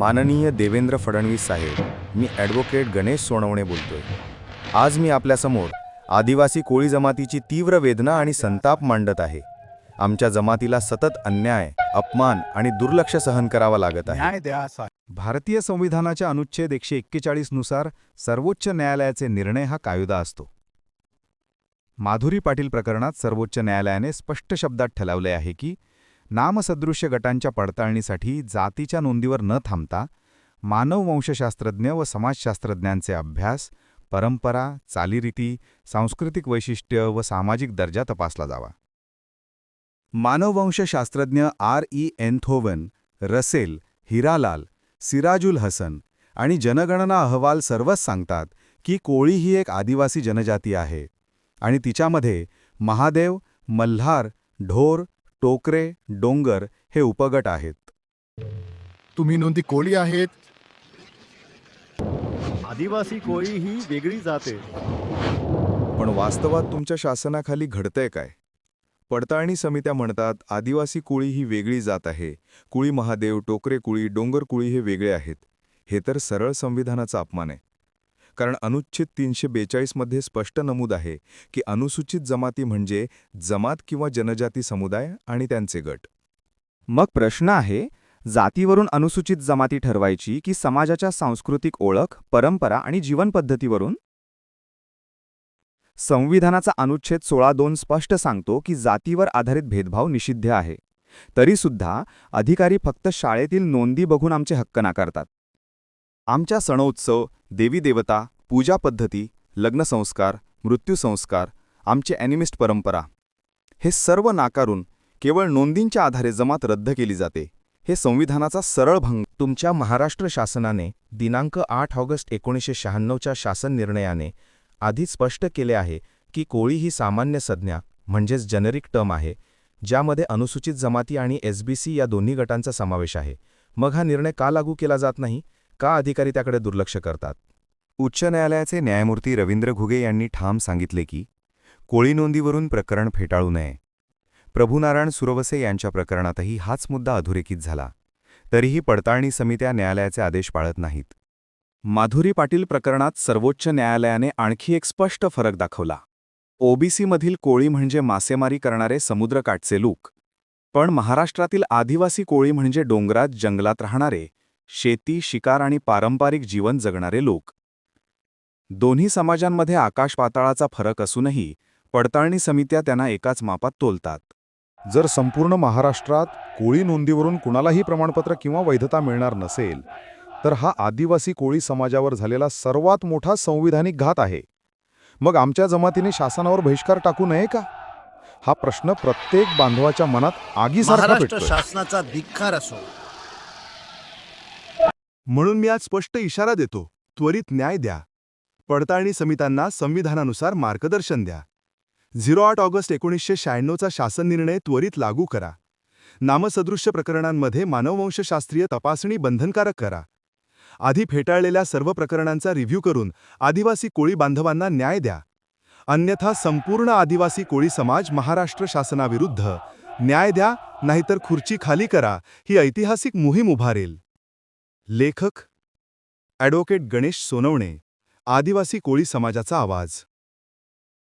माननीय देवेंद्र फडणवीस साहेब मी ॲडव्होकेट गणेश सोनवणे बोलतोय. आज मी आपल्यासमोर आदिवासी कोळी जमातीची तीव्र वेदना आणि संताप मांडत आहे. आमच्या जमातीला सतत अन्याय अपमान आणि दुर्लक्ष सहन करावा लागत आहे. न्याय द्या साहेब. भारतीय संविधानाच्या अनुच्छेद एकशे एक्केचाळीसनुसार सर्वोच्च न्यायालयाचे निर्णय हा कायदा असतो. माधुरी पाटील प्रकरणात सर्वोच्च न्यायालयाने स्पष्ट शब्दात ठरवले आहे की नामसदृश्य गटांच्या पडताळणीसाठी जातीच्या नोंदीवर न थांबता मानववंशशास्त्रज्ञ व समाजशास्त्रज्ञांचे अभ्यास परंपरा चालीरीती सांस्कृतिक वैशिष्ट्य व सामाजिक दर्जा तपासला जावा. मानववंशशास्त्रज्ञ R E Enthoven Russell Hiralal Sirajul Hasan आणि जनगणना अहवाल सर्वच सांगतात की कोळी ही एक आदिवासी जनजाती आहे आणि तिच्यामध्ये महादेव मल्हार ढोर टोकरे डोंगर हे उपगट आहेत. तुम्ही नोंदी कोळी आहेत? आदिवासी कोळी ही वेगळी जाते पण वास्तवात तुमच्या शासनाखाली घडतंय काय? पडताळणी समित्या म्हणतात आदिवासी कुळी ही वेगळी जात आहे. कुळी महादेव टोकरे कुळी डोंगर कुळी हे वेगळे आहेत. हे तर सरळ संविधानाचा अपमान आहे. कारण अनुच्छेद तीनशे बेचाळीसमध्ये स्पष्ट नमूद आहे की अनुसूचित जमाती म्हणजे जमात किंवा जनजाती समुदाय आणि त्यांचे गट. मग प्रश्न आहे जातीवरून अनुसूचित जमाती ठरवायची की समाजाच्या सांस्कृतिक ओळख परंपरा आणि जीवनपद्धतीवरून संविधानाचा अनुच्छेद सोळा दोन स्पष्ट सांगतो की जातीवर आधारित भेदभाव निषिद्ध आहे. तरीसुद्धा अधिकारी फक्त शाळेतील नोंदी बघून आमचे हक्क नाकारतात. आमच्या सणोत्सव देवीदेवता पूजापद्धती पूजा पद्धती लग्नसंस्कार मृत्यूसंस्कार आमची ॲनिमिस्ट परंपरा हे सर्व नाकारून केवळ नोंदींच्या आधारे जमात रद्द केली जाते. हे संविधानाचा सरळ भंग तुमच्या महाराष्ट्र शासनाने दिनांक आठ ऑगस्ट एकोणीसशे शहाण्णवच्या शासन निर्णयाने आधीच स्पष्ट केले आहे की कोळी ही सामान्य संज्ञा म्हणजेच जेनेरिक टर्म आहे ज्यामध्ये अनुसूचित जमाती आणि एसबीसी या दोन्ही गटांचा समावेश आहे. मग हा निर्णय का लागू केला जात नाही? का अधिकारी त्याकडे दुर्लक्ष करतात. उच्च न्यायालयाचे न्यायमूर्ती रवींद्र घुगे यांनी ठाम सांगितले की कोळी नोंदीवरून प्रकरण फेटाळू नये. प्रभुनारायण सुरवसे यांच्या प्रकरणातही हाच मुद्दा अधोरेखित झाला. तरीही पडताळणी समित्या न्यायालयाचे आदेश पाळत नाहीत. माधुरी पाटील प्रकरणात सर्वोच्च न्यायालयाने आणखी एक स्पष्ट फरक दाखवला. ओबीसीमधील कोळी म्हणजे मासेमारी करणारे समुद्रकाठचे लोक. पण महाराष्ट्रातील आदिवासी कोळी म्हणजे डोंगरात जंगलात राहणारे शेती शिकार आणि पारंपरिक जीवन जगणारे लोक. दोन्ही समाजांमध्ये आकाश पाताळाचा फरक असूनही पडताळणी समित्या त्यांना एकाच मापात तोलतात. जर संपूर्ण महाराष्ट्रात कोळी नोंदीवरून कुणालाही प्रमाणपत्र किंवा वैधता मिळणार नसेल तर हा आदिवासी कोळी समाजावर झालेला सर्वात मोठा संविधानिक घात आहे. मग आमच्या जमातीने शासनावर बहिष्कार टाकू नये का? हा प्रश्न प्रत्येक बांधवाच्या मनात आगीसारखा महाराष्ट्र शासनाचा धिक्कार असो. म्हणून मी आज स्पष्ट इशारा देतो. त्वरित न्याय द्या. पडताळणी समित्यांना संविधानानुसार मार्गदर्शन द्या. झिरो आठ ऑगस्ट एकोणीसशे शहाण्णवचा शासन निर्णय त्वरित लागू करा. नामसदृश्य प्रकरणांमध्ये मानववंशशास्त्रीय तपासणी बंधनकारक करा. आधी फेटाळलेल्या सर्व प्रकरणांचा रिव्ह्यू करून आदिवासी कोळी बांधवांना न्याय द्या. अन्यथा संपूर्ण आदिवासी कोळी समाज महाराष्ट्र शासनाविरुद्ध न्याय द्या नाहीतर खुर्ची खाली करा ही ऐतिहासिक मोहीम उभारेल. लेखक ॲडव्होकेट गणेश सोनवणे आदिवासी कोळी समाजाचा आवाज.